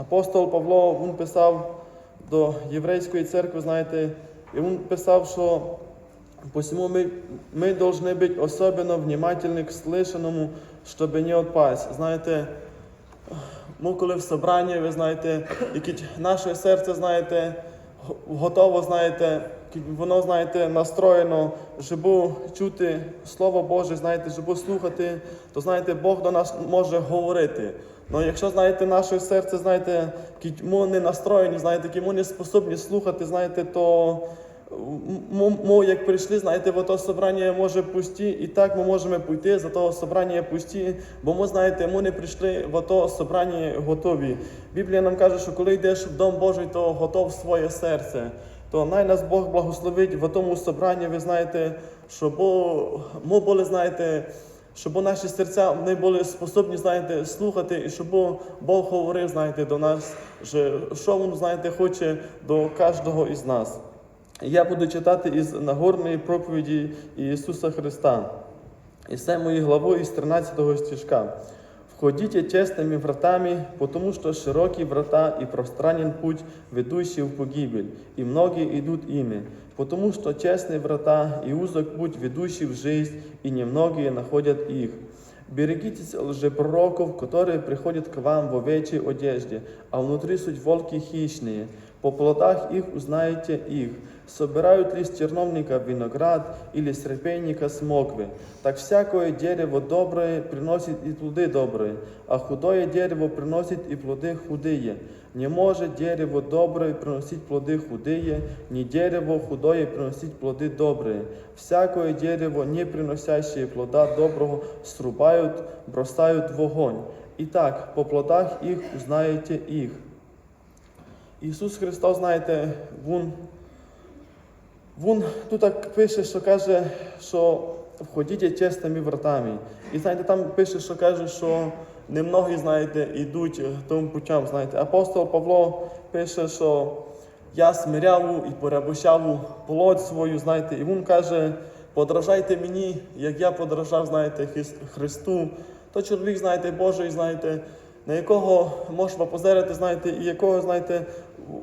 Апостол Павло він писав до єврейської церкви, знаєте, і він писав, що посему мы, мы должны быть особенно внимательны к слышанному, чтобы не отпасть. Знаєте, ми коли в собранні, ви знаєте, яке наше серце, знаєте, го- готово, знаєте, воно, знаєте, настроєно, щоб чути Слово Боже, знаєте, щоб слухати, то знаєте, Бог до нас може говорити. Ну, якщо знаєте, наше серце, знаєте, ми не настроєні, знаєте, ми не способні слухати, знаєте, то М- Ми, як прийшли, знаєте, в то собрання може пусті, і так ми можемо піти за того собрання пусті, бо ми, знаєте, ми не прийшли в то собрання готові. Біблія нам каже, що коли йдеш в Дом Божий, то готов своє серце. То най нас Бог благословить в тому собранні, ви знаєте, щоб ми були, знаєте, щоб наші серця не були способні, знаєте, слухати, і щоб Бог говорив, знаєте, до нас, що Він, знаєте, хоче до кожного із нас. Я буду читати із Нагорної проповіді Ісуса Христа, із 7 главою із 13 стишка. Входите честными вратами, потому что широкие врата и пространен путь, ведущий в погибель, и многие идут ими, потому что честные врата и узок путь, ведущий в жизнь, и немногие находят их. Берегитесь лжепророков, которые приходят к вам в овечьей одежде, а внутри суть волки хищные. По плодах их узнаете их. Собирают ли с черновника виноград или с репейника смоквы? Так всякое дерево доброе приносит и плоды добрые, а худое дерево приносит и плоды худые. Не может дерево доброе приносить плоды худые, ни дерево худое приносить плоды добрые. Всякое дерево, не приносящее плода доброго, срубают, бросают в огонь. Итак, по плодах их узнаете их. Ісус Христос, знаєте, Він, він тут так пише, що каже, що входіть чесними вратами. І знаєте, там пише, що каже, що немногі, знаєте, йдуть тим путем. Знаєте. Апостол Павло пише, що я смиряву і порабощаву плоть свою, знаєте, і він каже, подражайте мені, як я подражав, знаєте, Христу. То чоловік, знаєте, Божий, знаєте, на якого можна позирати, знаєте, і якого, знаєте,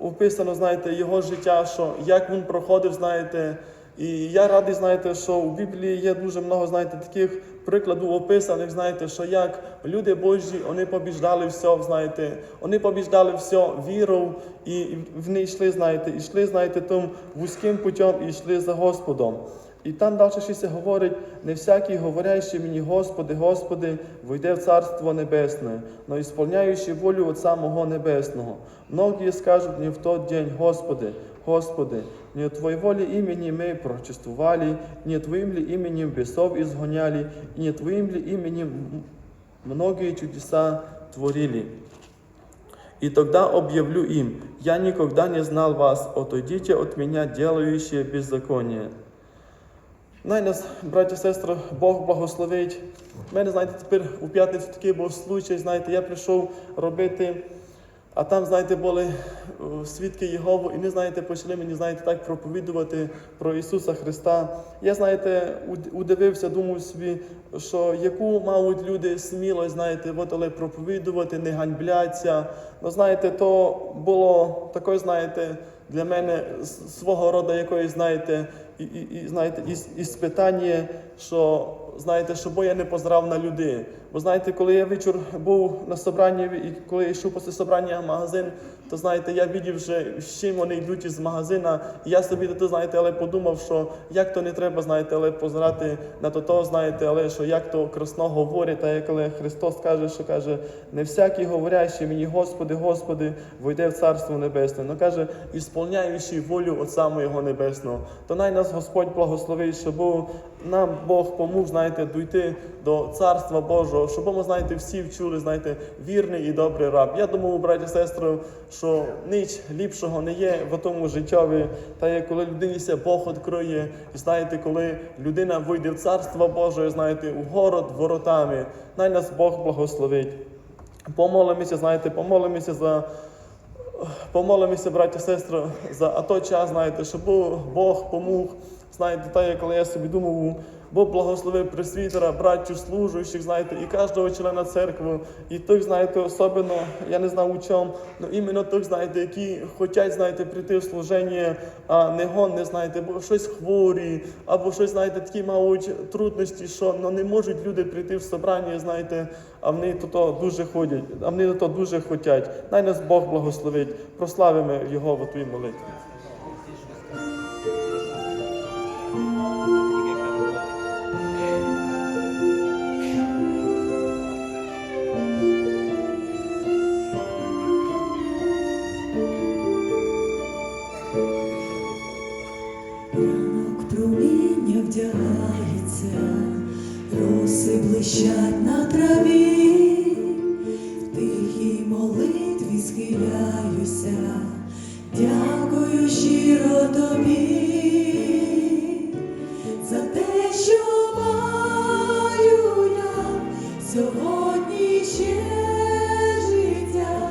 описано, знаєте, його життя, що як він проходив, знаєте. І я радий, знаєте, що в Біблії є дуже много, знаєте, таких прикладів описаних, знаєте, що як люди Божі, вони побіждали все, знаєте, вони побіждали все вірою, і вони йшли, знаєте, і йшли, знаєте, тим вузьким путем і йшли за Господом. І там далі ще говорить, не всякий говорящий мені, Господи, Господи, войде в Царство Небесне, но ісполняючи волю Отца Мого Небесного. Многие скажут мне в тот день, Господи, Господи, не от Твоей воли имени мы прочествовали, не Твоим ли именем бесов изгоняли, и не Твоим ли именем многие чудеса творили. И тогда объявлю им, я никогда не знал вас, отойдите от меня, делающие беззаконие. Най нас, браті сестри, Бог благословить. У мене, знаєте, тепер у п'ятницю такий був случай, знаєте, я прийшов робити, а там, знаєте, були е, свідки Єгови, і вони, знаєте, почали мені, знаєте, так проповідувати про Ісуса Христа. Я, знаєте, удивився, думав собі, що яку мають люди смілость, знаєте, от, але проповідувати, не ганьбляться. Ну, знаєте, то було таке, знаєте, для мене свого роду якоїсь, знаєте, і, і, і знаєте, іс, іспитання, що знаєте, щоб я не позрав на людей. Бо знаєте, коли я вечір був на собранні, і коли я йшов після собрання в магазин, то знаєте, я бачив, вже з чим вони йдуть із магазина. І я собі то знаєте, але подумав, що як то не треба, знаєте, але позирати на то, то знаєте, але що як то красно говорять, та як коли Христос каже, що каже, не всякий говорящий мені, Господи, Господи, войде в Царство Небесне. Ну каже, ісполняючи волю Отця моєго Небесного. То най нас Господь благословить, щоб нам Бог помог, знаєте, дійти до Царства Божого, щоб ми, знаєте, всі вчули, знаєте, вірний і добрий раб. Я думаю, браті і сестри, що ніч ліпшого не є в тому життєві, та є коли людині ся Бог відкриє, і знаєте, коли людина вийде в Царство Боже, знаєте, у город воротами, най нас Бог благословить. Помолимося, знаєте, помолимося за. Помолимося, браті сестри, за той час, знаєте, щоб Бог помог. Знаєте, так, як коли я собі думав, Бог благословив пресвітера, братів служуючих, знаєте, і кожного члена церкви, і тих, знаєте, особливо, я не знаю у чому, але іменно тих, знаєте, які хочуть, знаєте, прийти в служення, а не гонне, знаєте, бо щось хворі, або щось, знаєте, такі мають трудності, що ну, не можуть люди прийти в собрання, знаєте, а вони то, то дуже ходять, а вони то дуже хотять. Най нас Бог благословить. Прославимо Його в твоїй молитві. Роси на траві, в тихій молитві схиляюся, дякую щиро тобі за те, що маю я сьогодні ще життя,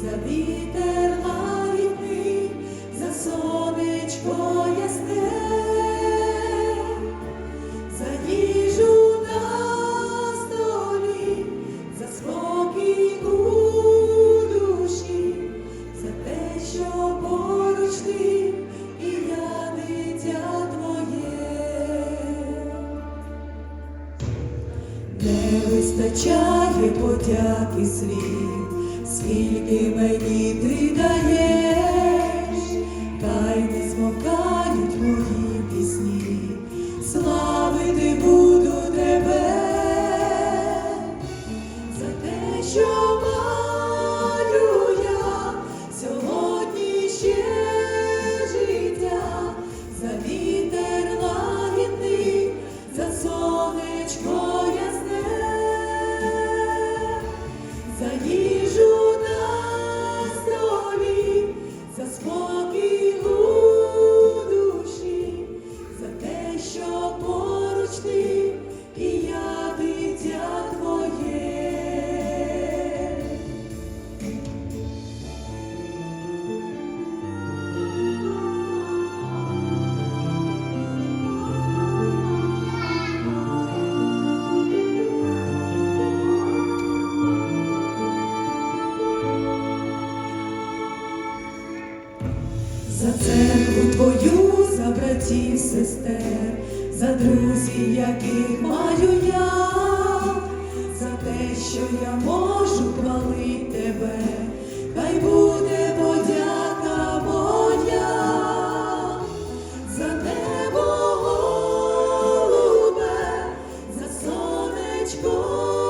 за вітер вистачає подяки світ, скільки мені ти даєш, хай не змокають мої пісні, славити сестер, за друзів, яких маю я, за те, що я можу хвалити тебе, хай буде подяка моя, за небо голубе, за сонечко